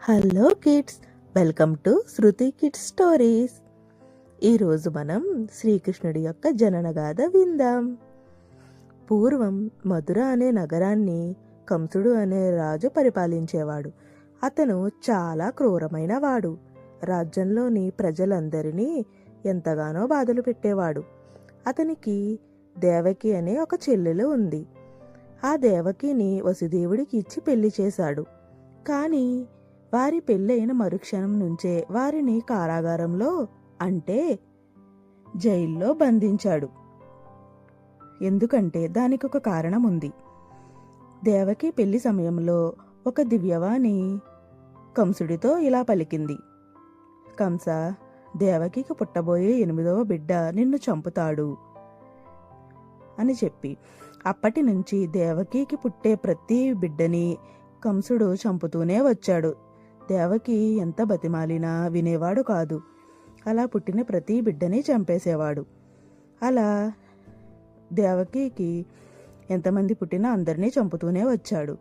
Hello kids welcome to Shruti kids stories. ఈరోజు మనం శ్రీకృష్ణుడి యొక్క జననగాథ విందాం. పూర్వం మధుర అనే నగరాన్ని కంసుడు అనే రాజు పరిపాలించేవాడు. అతను చాలా క్రూరమైన వాడు. రాజ్యంలోని ప్రజలందరినీ ఎంతగానో బాధలు పెట్టేవాడు. అతనికి దేవకి అనే ఒక చెల్లెలు ఉంది. ఆ దేవకిని వసుదేవుడికి ఇచ్చి పెళ్ళి చేశాడు. కానీ వారి పెళ్ళైన మరుక్షణం నుంచే వారిని కారాగారంలో అంటే జైల్లో బంధించాడు. ఎందుకంటే దానికి ఒక కారణం ఉంది దేవకి పెళ్ళి సమయంలో ఒక దివ్యవాణి కంసుడితో ఇలా పలికింది. కంస దేవకికి పుట్టబోయే ఎనిమిదవ బిడ్డ నిన్ను చంపుతాడు అని చెప్పి. అప్పటి నుంచి దేవకికి పుట్టే ప్రతి బిడ్డని కంసుడు చంపుతూనే వచ్చాడు. దేవకి ఎంత బతిమాలినా వినేవాడు కాదు. అలా పుట్టిన ప్రతి బిడ్డని చంపేసేవాడు. అలా దేవకికి ఎంతమంది పుట్టినా అందరినీ చంపుతూనే వచ్చాడు.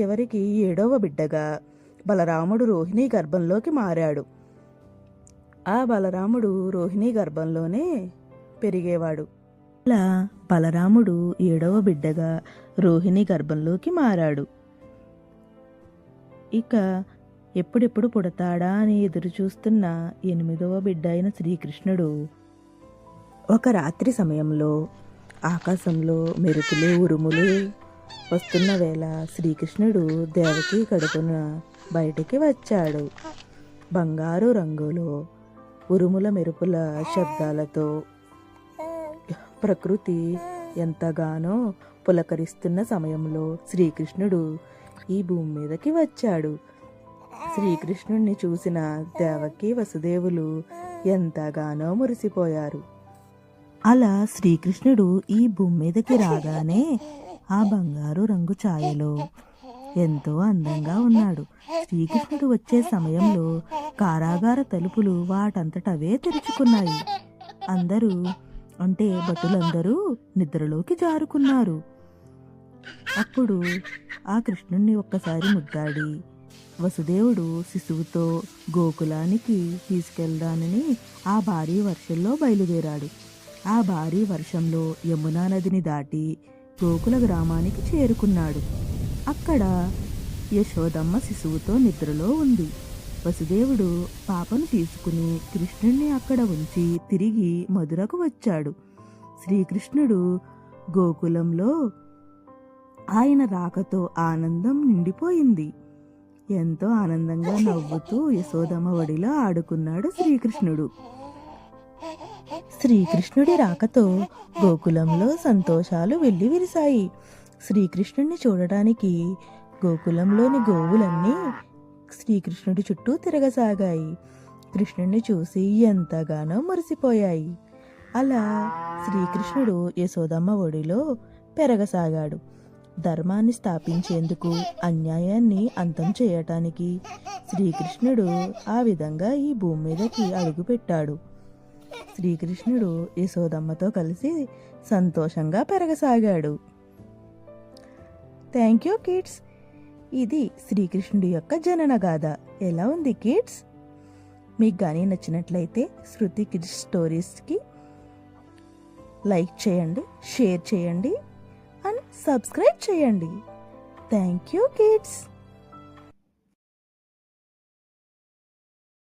చివరికి ఏడవ బిడ్డగా బలరాముడు రోహిణి గర్భంలోకి మారాడు. ఆ బలరాముడు రోహిణి గర్భంలోనే పెరిగేవాడు. అలా బలరాముడు ఏడవ బిడ్డగా రోహిణి గర్భంలోకి మారాడు. ఇక ఎప్పుడెప్పుడు పుడతాడా అని ఎదురుచూస్తున్న ఎనిమిదవ బిడ్డ అయిన శ్రీకృష్ణుడు. ఒక రాత్రి సమయంలో ఆకాశంలో మెరుపులు ఉరుములు వస్తున్న వేళ శ్రీకృష్ణుడు దేవకి కడుపున బయటికి వచ్చాడు. బంగారు రంగులో ఉరుముల మెరుపుల శబ్దాలతో ప్రకృతి ఎంతగానో పులకరిస్తున్న సమయంలో శ్రీకృష్ణుడు ఈ భూమి మీదకి వచ్చాడు. శ్రీకృష్ణుణ్ణి చూసిన దేవకి వసుదేవులు ఎంతగానో మురిసిపోయారు. అలా శ్రీకృష్ణుడు ఈ భూమి మీదకి రాగానే ఆ బంగారు రంగు ఛాయలో ఎంతో అందంగా ఉన్నాడు. శ్రీకృష్ణుడు వచ్చే సమయంలో కారాగార తలుపులు వాటంతటవే తెరుచుకున్నాయి. అందరూ అంటే భటులందరూ నిద్రలోకి జారుకున్నారు. అప్పుడు ఆ కృష్ణుణ్ణి ఒక్కసారి ముద్దాడి వసుదేవుడు శిశువుతో గోకులానికి తీసుకెళ్దానని ఆ భారీ వర్షంలో బయలుదేరాడు. ఆ భారీ వర్షంలో యమునా నదిని దాటి గోకుల గ్రామానికి చేరుకున్నాడు. అక్కడ యశోదమ్మ శిశువుతో నిద్రలో ఉంది. వసుదేవుడు పాపను తీసుకుని కృష్ణుణ్ణి అక్కడ ఉంచి తిరిగి మధురకు వచ్చాడు. శ్రీకృష్ణుడు గోకులంలో ఆయన రాకతో ఆనందం నిండిపోయింది. ఎంతో ఆనందంగా నవ్వుతూ యశోదమ్మ ఒడిలో ఆడుకున్నాడు శ్రీకృష్ణుడు. శ్రీకృష్ణుడి రాకతో గోకులంలో సంతోషాలు వెళ్ళి విరిశాయి. శ్రీకృష్ణుడిని చూడటానికి గోకులంలోని గోవులన్నీ శ్రీకృష్ణుడి చుట్టూ తిరగసాగాయి. కృష్ణుడిని చూసి ఎంతగానో మురిసిపోయాయి. అలా శ్రీకృష్ణుడు యశోదమ్మ ఒడిలో పెరగసాగాడు. ధర్మాన్ని స్థాపించేందుకు అన్యాయాన్ని అంతం చేయటానికి శ్రీకృష్ణుడు ఆ విధంగా ఈ భూమి మీదకి అడుగుపెట్టాడు. శ్రీకృష్ణుడు యశోదమ్మతో కలిసి సంతోషంగా పెరగసాగాడు. Thank you kids. ఇది శ్రీకృష్ణుడి యొక్క జనన గాథ. ఎలా ఉంది కిడ్స్? మీకు కానీ నచ్చినట్లయితే శృతి కిడ్స్ స్టోరీస్కి లైక్ చేయండి షేర్ చేయండి. ఛానల్ సబ్స్క్రైబ్ చేయండి. Thank you kids